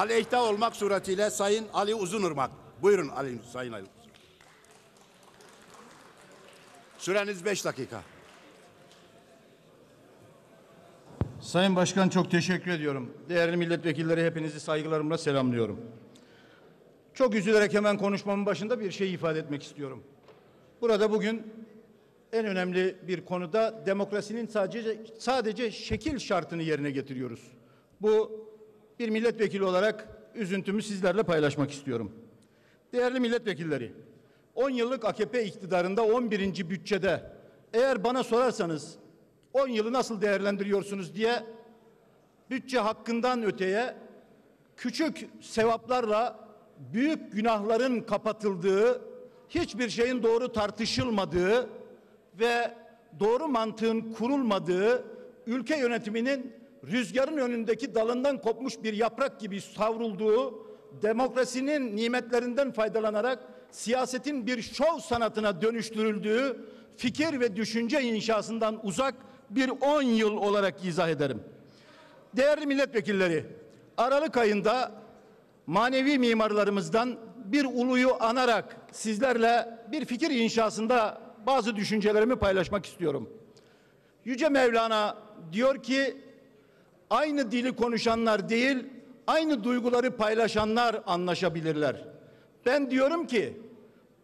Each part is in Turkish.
aleyhte olmak suretiyle Sayın Ali Uzunırmak. Buyurun Ali, Sayın Ali. Süreniz beş dakika. Sayın Başkan çok teşekkür ediyorum. Değerli milletvekilleri hepinizi saygılarımla selamlıyorum. Çok üzülerek hemen konuşmamın başında bir şey ifade etmek istiyorum. Burada bugün en önemli bir konuda demokrasinin sadece sadece şekil şartını yerine getiriyoruz. Bu bir milletvekili olarak üzüntümü sizlerle paylaşmak istiyorum. Değerli milletvekilleri, 10 yıllık AKP iktidarında 11. bütçede eğer bana sorarsanız 10 yılı nasıl değerlendiriyorsunuz diye bütçe hakkından öteye küçük sevaplarla büyük günahların kapatıldığı, hiçbir şeyin doğru tartışılmadığı ve doğru mantığın kurulmadığı, ülke yönetiminin rüzgarın önündeki dalından kopmuş bir yaprak gibi savrulduğu, demokrasinin nimetlerinden faydalanarak siyasetin bir şov sanatına dönüştürüldüğü fikir ve düşünce inşasından uzak bir 10 yıl olarak izah ederim. Değerli milletvekilleri, Aralık ayında manevi mimarlarımızdan bir uluyu anarak sizlerle bir fikir inşasında bazı düşüncelerimi paylaşmak istiyorum. Yüce Mevlana diyor ki aynı dili konuşanlar değil, aynı duyguları paylaşanlar anlaşabilirler. Ben diyorum ki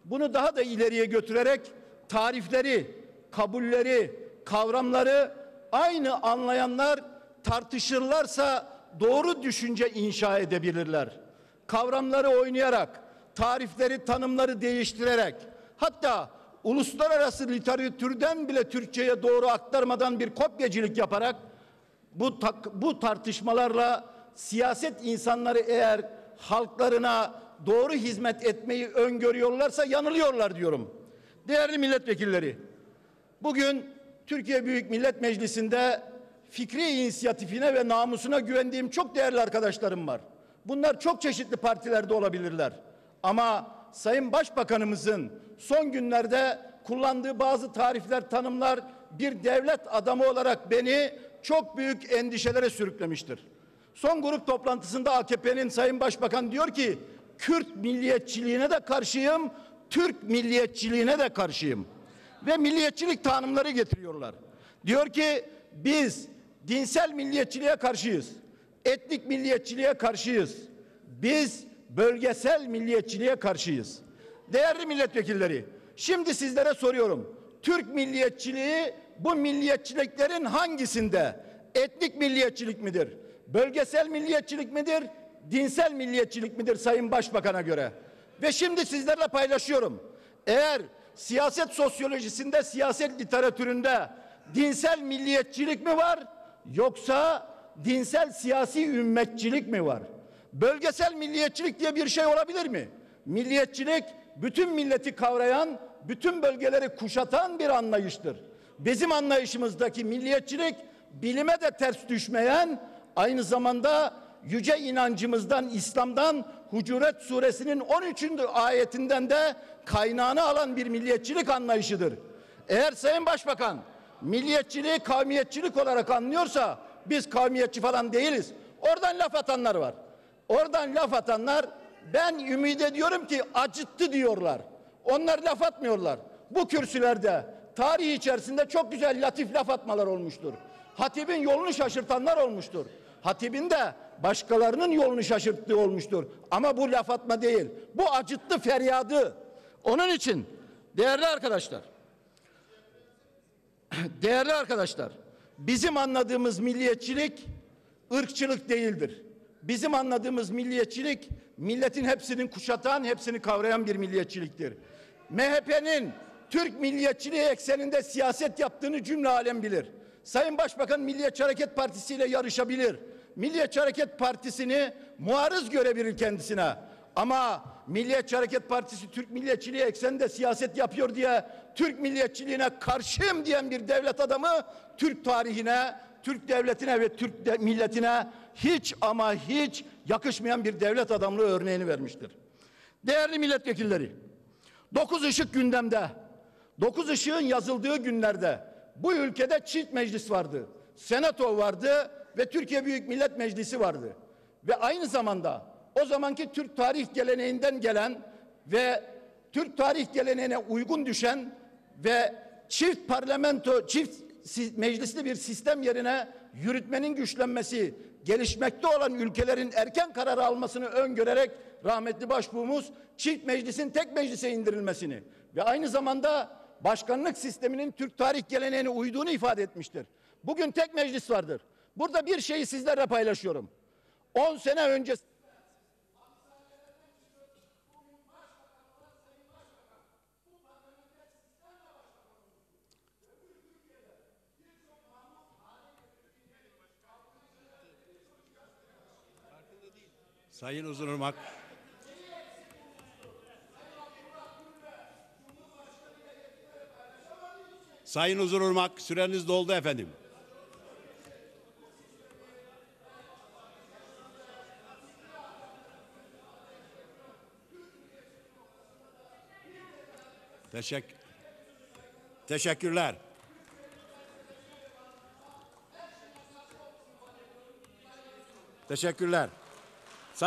bunu daha da ileriye götürerek tarifleri, kabulleri, kavramları aynı anlayanlar tartışırlarsa doğru düşünce inşa edebilirler. Kavramları oynayarak, tarifleri, tanımları değiştirerek, hatta uluslararası literatürden bile Türkçe'ye doğru aktarmadan bir kopyacılık yaparak bu bu tartışmalarla siyaset insanları eğer halklarına doğru hizmet etmeyi öngörüyorlarsa yanılıyorlar diyorum. Değerli milletvekilleri, bugün Türkiye Büyük Millet Meclisi'nde fikri inisiyatifine ve namusuna güvendiğim çok değerli arkadaşlarım var. Bunlar çok çeşitli partilerde olabilirler. Ama Sayın Başbakanımızın son günlerde kullandığı bazı tarifler, tanımlar bir devlet adamı olarak beni çok büyük endişelere sürüklemiştir. Son grup toplantısında AKP'nin Sayın Başbakan diyor ki Kürt milliyetçiliğine de karşıyım, Türk milliyetçiliğine de karşıyım. Ve milliyetçilik tanımları getiriyorlar. Diyor ki biz dinsel milliyetçiliğe karşıyız. Etnik milliyetçiliğe karşıyız. Biz bölgesel milliyetçiliğe karşıyız. Değerli milletvekilleri, şimdi sizlere soruyorum. Türk milliyetçiliği bu milliyetçiliklerin hangisinde? Etnik milliyetçilik midir? Bölgesel milliyetçilik midir? Dinsel milliyetçilik midir Sayın Başbakan'a göre? Ve şimdi sizlerle paylaşıyorum. Eğer siyaset sosyolojisinde, siyaset literatüründe dinsel milliyetçilik mi var? Yoksa dinsel siyasi ümmetçilik mi var? Bölgesel milliyetçilik diye bir şey olabilir mi? Milliyetçilik bütün milleti kavrayan, bütün bölgeleri kuşatan bir anlayıştır. Bizim anlayışımızdaki milliyetçilik bilime de ters düşmeyen, aynı zamanda yüce inancımızdan, İslam'dan Hucuret suresinin 13. ayetinden de kaynağını alan bir milliyetçilik anlayışıdır. Eğer Sayın Başbakan milliyetçiliği kavmiyetçilik olarak anlıyorsa biz kavmiyetçi falan değiliz. Oradan laf atanlar var. Oradan laf atanlar ben ümit ediyorum ki acıttı diyorlar. Onlar laf atmıyorlar. Bu kürsülerde tarih içerisinde çok güzel latif laf atmalar olmuştur. Hatibin yolunu şaşırtanlar olmuştur. Hatibin de başkalarının yolunu şaşırttığı olmuştur. Ama bu laf atma değil. Bu acıttı feryadı. Onun için değerli arkadaşlar Değerli arkadaşlar, bizim anladığımız milliyetçilik ırkçılık değildir. Bizim anladığımız milliyetçilik milletin hepsinin kuşatan, hepsini kavrayan bir milliyetçiliktir. MHP'nin Türk milliyetçiliği ekseninde siyaset yaptığını cümle alem bilir. Sayın Başbakan Milliyetçi Hareket Partisi ile yarışabilir. Milliyetçi Hareket Partisi'ni muarız görebilir kendisine. Ama Milliyetçi Hareket Partisi Türk milliyetçiliği ekseninde siyaset yapıyor diye Türk milliyetçiliğine karşıyım diyen bir devlet adamı Türk tarihine, Türk devletine ve Türk de, milletine hiç ama hiç yakışmayan bir devlet adamlığı örneğini vermiştir. Değerli milletvekilleri, dokuz ışık gündemde, dokuz ışığın yazıldığı günlerde bu ülkede çift meclis vardı. Senato vardı ve Türkiye Büyük Millet Meclisi vardı. ve aynı zamanda o zamanki Türk tarih geleneğinden gelen ve Türk tarih geleneğine uygun düşen ve çift parlamento, çift meclisli bir sistem yerine yürütmenin güçlenmesi, gelişmekte olan ülkelerin erken karar almasını öngörerek rahmetli başbuğumuz çift meclisin tek meclise indirilmesini ve aynı zamanda başkanlık sisteminin Türk tarih geleneğine uyduğunu ifade etmiştir. Bugün tek meclis vardır. Burada bir şeyi sizlerle paylaşıyorum. 10 sene önce Sayın Uzunırmak. Sayın Uzunırmak süreniz doldu efendim. Teşekkür. Teşekkürler. Teşekkürler.